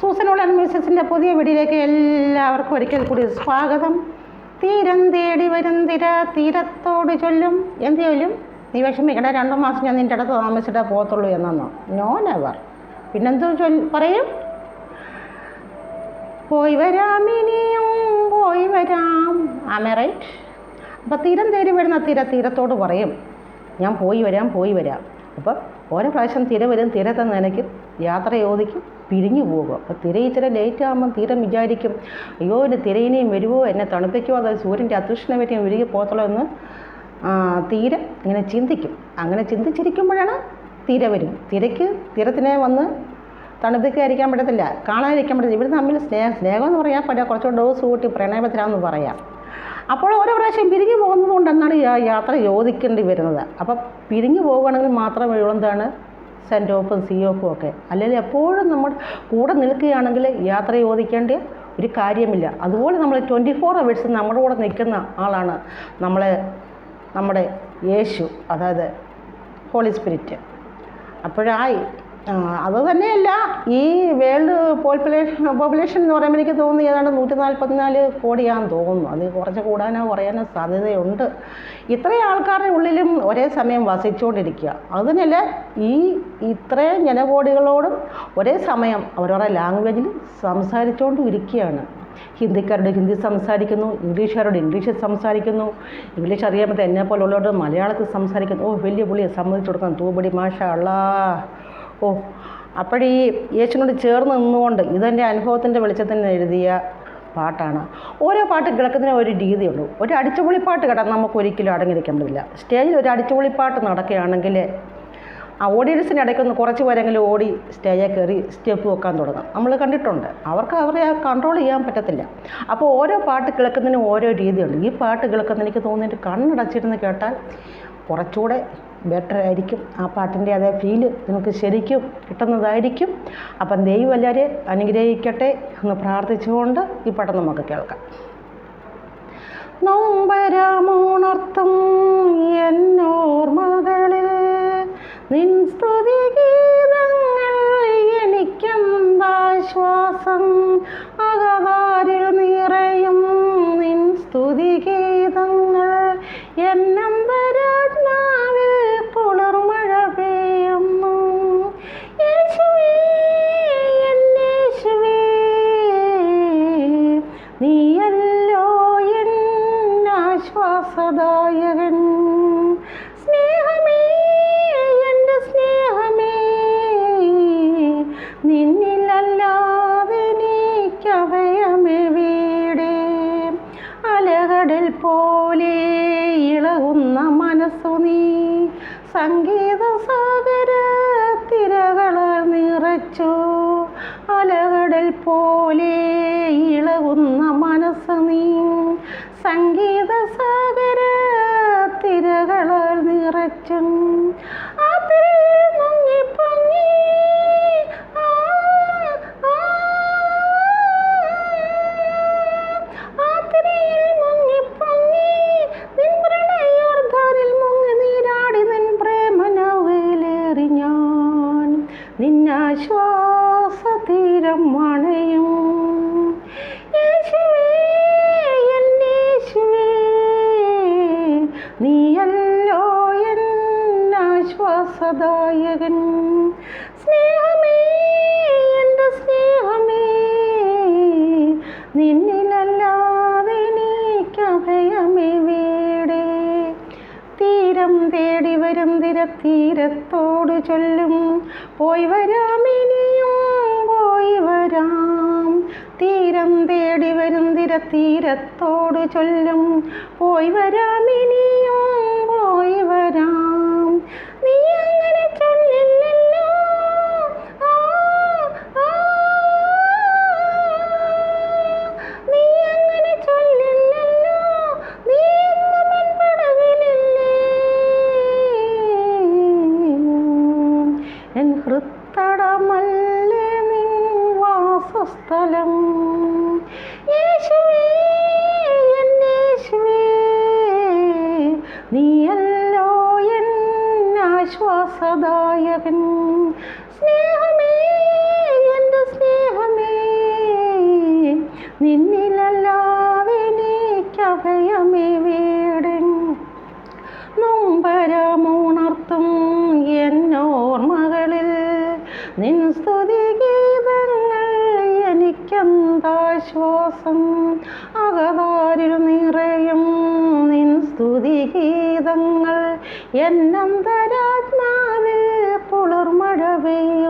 സൂസനുള്ള മിസസിന്റെ പുതിയ വീടിലേക്ക് എല്ലാവർക്കും ഒരിക്കൽ കൂടി സ്വാഗതം. തീരം തേടി വരും തിര തീരത്തോട് ചൊല്ലും. എന്ത് ചൊല്ലും നീ വിഷമിക്കട രണ്ടു മാസം ഞാൻ നിന്റെ അടുത്ത് താമസിച്ചിട്ടേ പോകത്തുള്ളൂ എന്നോ നോ നെവർ പിന്നെന്തോ പറയും? പോയി വരാം ഇനിയും പോയി വരാം. ആമേ അപ്പോൾ തീരം തേടി വരുന്ന തീര തീരത്തോട് പറയും. ഞാൻ പോയി വരാം പോയി വരാം. അപ്പോൾ ഓരോ പ്രാവശ്യം തിര വരും തിരത്തെ നനയ്ക്കും യാത്ര യോജിക്കും പിരിഞ്ഞു പോകും. അപ്പോൾ തിര ഇച്ചിരി ലേറ്റ് ആകുമ്പം തീരം വിചാരിക്കും അയ്യോ എന്റെ തിരയിനെയും വരുമോ എന്നെ തണുപ്പിക്കുമോ അതായത് സൂര്യന്റെ അതൃഷ്ണ പറ്റി ഒഴുകി പോകത്തുള്ളൂ എന്ന് തീരെ ഇങ്ങനെ ചിന്തിക്കും. അങ്ങനെ ചിന്തിച്ചിരിക്കുമ്പോഴാണ് തിര വരും. തിരയ്ക്ക് തിരത്തിനെ വന്ന് തണുപ്പിക്കാതിരിക്കാൻ പറ്റത്തില്ല. കാണാതിരിക്കാൻ പറ്റത്തില്ല. ഇവിടെ തമ്മിൽ സ്നേഹം സ്നേഹം എന്ന് പറയാൻ പറ്റുക കുറച്ചുകൂടെ ഡോസ് കൂട്ടി പ്രണയപത്തിലാന്ന് പറയാം. അപ്പോൾ ഓരോ പ്രാവശ്യം പിരിഞ്ഞു പോകുന്നത് കൊണ്ടെന്നാണ് യാത്ര യോജിക്കേണ്ടി വരുന്നത്. അപ്പം പിരിഞ്ഞു പോകുകയാണെങ്കിൽ മാത്രം എന്താണ്? സെന്റ് ഓഫും സി ഓഫും ഒക്കെ. അല്ലെങ്കിൽ എപ്പോഴും നമ്മൾ കൂടെ നിൽക്കുകയാണെങ്കിൽ യാത്ര ചോദിക്കേണ്ട ഒരു കാര്യമില്ല. അതുപോലെ നമ്മൾ ട്വന്റി ഫോർ അവേഴ്സ് നമ്മുടെ കൂടെ നിൽക്കുന്ന ആളാണ് നമ്മളെ നമ്മുടെ യേശു അതായത് ഹോളി സ്പിരിറ്റ് അപ്പോഴായി അത് തന്നെയല്ല. ഈ വേൾഡ് പോപ്പുലേഷൻ പോപ്പുലേഷൻ എന്ന് പറയുമ്പോൾ എനിക്ക് തോന്നുന്നു ഏതാണ്ട് നൂറ്റി നാൽപ്പത്തിനാല് കോടിയാണെന്ന് തോന്നുന്നു. അത് കുറച്ച് കൂടാനോ കുറയാനോ സാധ്യതയുണ്ട്. ഇത്രയും ആൾക്കാരുടെ ഉള്ളിലും ഒരേ സമയം വസിച്ചുകൊണ്ടിരിക്കുക. അതിനല്ല ഈ ഇത്രയും ജനകോടികളോടും ഒരേ സമയം അവരവരുടെ ലാംഗ്വേജിൽ സംസാരിച്ചുകൊണ്ടും ഇരിക്കുകയാണ്. ഹിന്ദിക്കാരോട് ഹിന്ദി സംസാരിക്കുന്നു ഇംഗ്ലീഷുകാരോട് ഇംഗ്ലീഷിൽ സംസാരിക്കുന്നു. ഇംഗ്ലീഷ് അറിയാൻ എന്നെ പോലുള്ളവരോട് മലയാളത്തിൽ സംസാരിക്കുന്നു. ഓ വലിയ പുള്ളിയെ സമ്മതിച്ചു കൊടുക്കണം. തൂപടി മാഷ അള്ളാ. ഓ അപ്പോഴീ യേശുവിനോട് ചേർന്ന് നിന്നുകൊണ്ട് ഇതെന്റെ അനുഭവത്തിന്റെ വെളിച്ചത്തിൽ എഴുതിയ പാട്ടാണ്. ഓരോ പാട്ട് കിടക്കുന്നതിന് ഒരു രീതിയുള്ളൂ. ഒരു അടിച്ചുപൊളിപ്പാട്ട് കേട്ടാൽ നമുക്ക് ഒരിക്കലും അടങ്ങിയിരിക്കാൻ പറ്റില്ല. സ്റ്റേജിൽ ഒരു അടിച്ചുപൊളിപ്പാട്ട് നടക്കുകയാണെങ്കിൽ ആ ഓഡിയൻസിന്റെ ഇടയ്ക്കൊന്ന് കുറച്ച് പേരെങ്കിലും ഓടി സ്റ്റേജിൽ കയറി സ്റ്റെപ്പ് വെക്കാൻ തുടങ്ങും. നമ്മൾ കണ്ടിട്ടുണ്ട്. അവർക്ക് അവരെ കൺട്രോൾ ചെയ്യാൻ പറ്റത്തില്ല. അപ്പോൾ ഓരോ പാട്ട് കിളക്കുന്നതിനും ഓരോ രീതിയുണ്ട്. ഈ പാട്ട് കേൾക്കുന്ന എനിക്ക് തോന്നിയിട്ട് കണ്ണടച്ചിരുന്ന് കേട്ടാൽ കുറച്ചുകൂടെ ബെറ്റർ ആയിരിക്കും ആ പാട്ടിന്റെ അതേ ഫീൽ നിങ്ങൾക്ക് ശരിക്കും കിട്ടുന്നതായിരിക്കും. അപ്പം ദൈവം എല്ലാവരെയും അനുഗ്രഹിക്കട്ടെ എന്ന് പ്രാർത്ഥിച്ചുകൊണ്ട് ഈ പാട്ട് നമുക്ക് കേൾക്കാം. നൊമ്പരമുണർത്തും എന്നോർമകളിൽ നിൻ സ്തുതി ഗീതങ്ങൾ എനിക്കെന്താശ്വാസം പോലെ ഇളകുന്ന മനസ്സു നീ. സംഗീത സാഗര തിരകൾ നിറച്ചു. അലകടൽ പോലെ നിന്നാശ്വാസ തീരം മണയും നീയല്ലോ എൻ ആശ്വാസദായകൻ. സ്നേഹമേ എന്റെ സ്നേഹമേ നിന്നിലല്ലാതെ തീരത്തോട് ചൊല്ലും. പോയി വരാം ഇനിയും പോയി വരാം. തീരം തേടി വരും തിര തീരത്തോട് ചൊല്ലും. പോയി വരാം ഇനിയും വാസസ്ഥലം നീയല്ലോ എൻ ആശ്വാസദായകൻ. സ്നേഹമേ എന്റെ സ്നേഹമേ. നിന്നിലല്ലാതെ എനിക്കഭയമേ. എനിക്കെന്താശ്വാസം അകതാരിൽ നിറയും നിൻ സ്തുതി ഗീതങ്ങൾ എന്നന്തരാത്മാവിൽ പുളർമഴ പെയ്യുന്നു